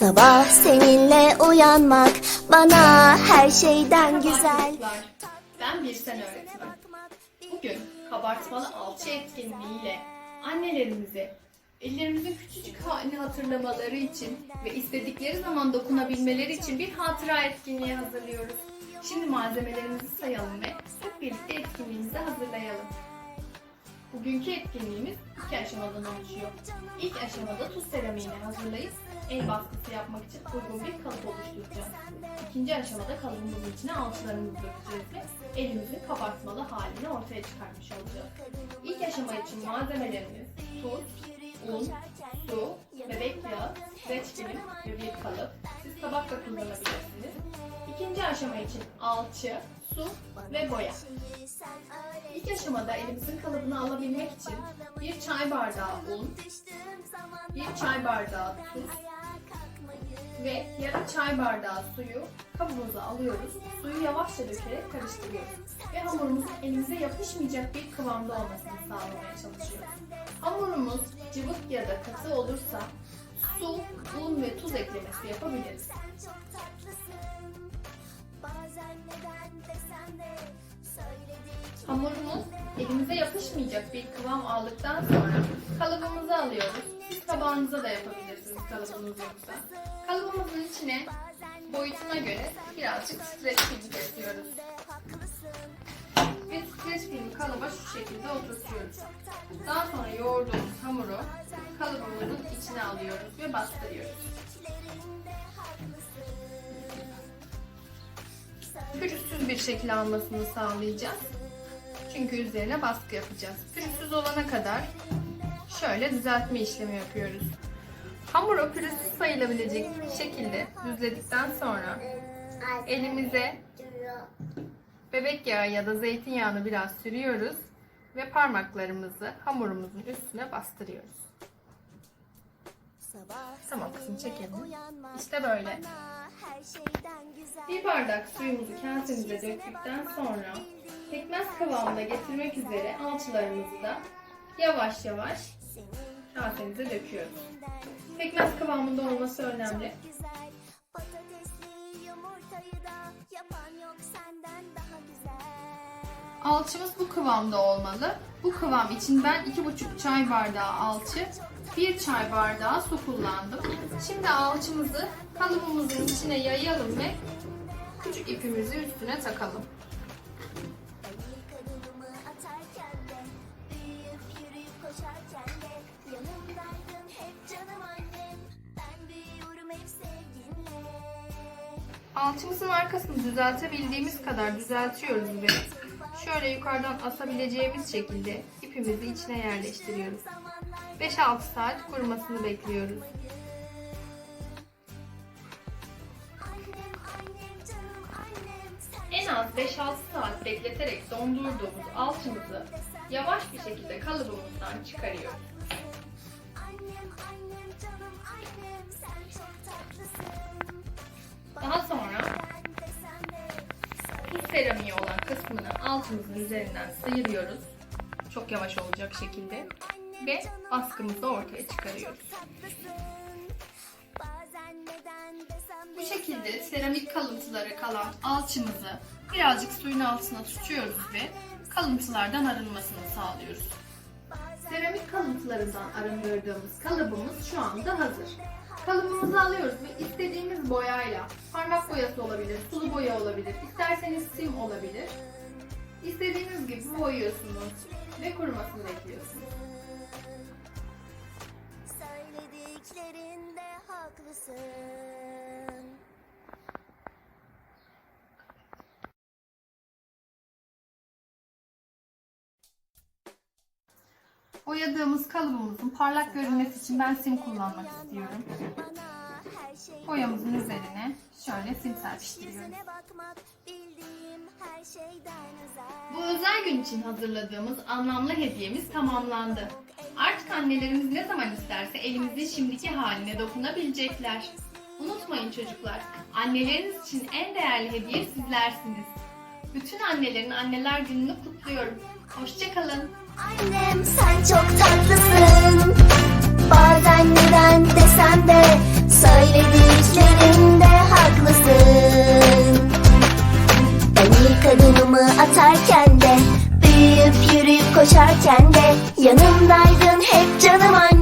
Sabah seninle uyanmak bana her şeyden güzel. Ben bir sen. Bugün kabartmalı alçı etkinliğiyle annelerimize ellerimizin küçücük halini hatırlamaları için ve istedikleri zaman dokunabilmeleri için bir hatıra etkinliği hazırlıyoruz. Şimdi malzemelerimizi sayalım ve hep birlikte etkinliğimizi hazırlayalım. Bugünkü etkinliğimiz iki aşamadan oluşuyor. İlk aşamada tuz seramiğini hazırlayıp el baskısı yapmak için uygun bir kalıp oluşturacağız. İkinci aşamada kalıbımızın içine alçılarımızı dökeceğiz ve elimizin kabartmalı halini ortaya çıkartmış olacağız. İlk aşama için malzemelerimiz tuz, un, su, bebek yağı, streç ve bir kalıp. Siz tabak da kullanabilirsiniz. İkinci aşama için alçı, su ve boya. İlk aşamada elimizin kalıbını alabilmek için bir çay bardağı un, bir çay bardağı tuz ve yarım çay bardağı suyu kabımıza alıyoruz. Suyu yavaşça dökerek karıştırıyoruz. Ve hamurumuzun elimize yapışmayacak bir kıvamda olmasını sağlamaya çalışıyoruz. Hamurumuz cıvık ya da katı olursa su, un ve tuz eklemesi yapabiliriz. Hamurumuz elimize yapışmayacak bir kıvam aldıktan sonra kalıbımızı alıyoruz. Siz tabağınıza da yapabilirsiniz kalıbınız yoksa. Kalıbımızın içine boyutuna göre birazcık streç film kesiyoruz. Ve streç filmi kalıba şu şekilde oturtuyoruz. Daha sonra yoğurduğumuz hamuru kalıbımızın içine alıyoruz ve bastırıyoruz. Pürüzsüz bir şekil almasını sağlayacağız. Çünkü üzerine baskı yapacağız. Pürüzsüz olana kadar şöyle düzeltme işlemi yapıyoruz. Hamuru pürüzsüz sayılabilecek şekilde düzledikten sonra elimize bebek yağı ya da zeytinyağını biraz sürüyoruz ve parmaklarımızı hamurumuzun üstüne bastırıyoruz. Tamam kızım çekelim. İşte böyle. Bir bardak suyumuzu kasemize döktükten sonra pekmez kıvamına getirmek üzere alçılarımızı da yavaş yavaş kasemize döküyoruz. Pekmez kıvamında olması önemli. Alçımız bu kıvamda olmalı. Bu kıvam için ben 2,5 çay bardağı alçı, 1 çay bardağı su kullandım. Şimdi alçımızı kalıbımızın içine yayalım ve küçük ipimizi üstüne takalım. Alçımızın arkasını düzeltebildiğimiz kadar düzeltiyoruz ve şöyle yukarıdan asabileceğimiz şekilde ipimizi içine yerleştiriyoruz. 5-6 saat kurumasını bekliyoruz. En az 5-6 saat bekleterek dondurduğumuz alçımızı yavaş bir şekilde kalıbımızdan çıkarıyoruz. Daha sonra tuz seramiği olan kısmını altımızın üzerinden sıyırıyoruz. Çok yavaş olacak şekilde ve baskımızı ortaya çıkarıyoruz. Bu şekilde seramik kalıntıları kalan alçımızı birazcık suyun altına tutuyoruz ve kalıntılardan arınmasını sağlıyoruz. Seramik kalıntılarından arındırdığımız kalıbımız şu anda hazır. Kalıbımızı alıyoruz ve istediğimiz boyayla, parmak boyası olabilir, sulu boya olabilir, isterseniz sim olabilir. İstediğiniz gibi boyuyorsunuz ve kurumasını bekliyorsunuz. Söylediklerinde haklısın. Boyadığımız kalıbımızın parlak görünmesi için ben sim kullanmak istiyorum. Şey Boyamızın üzerine şöyle sim serpiştiriyoruz. Bu özel gün için hazırladığımız anlamlı hediyemiz tamamlandı. Artık annelerimiz ne zaman isterse elimizin şimdiki haline dokunabilecekler. Unutmayın çocuklar, anneleriniz için en değerli hediye sizlersiniz. Bütün annelerin anneler gününü kutluyorum. Hoşçakalın. Annem sen çok tatlısın. Bazen neden desem de Kadınımı atarken de Büyüyüp yürüyüp koşarken de Yanımdaydın hep canım anne.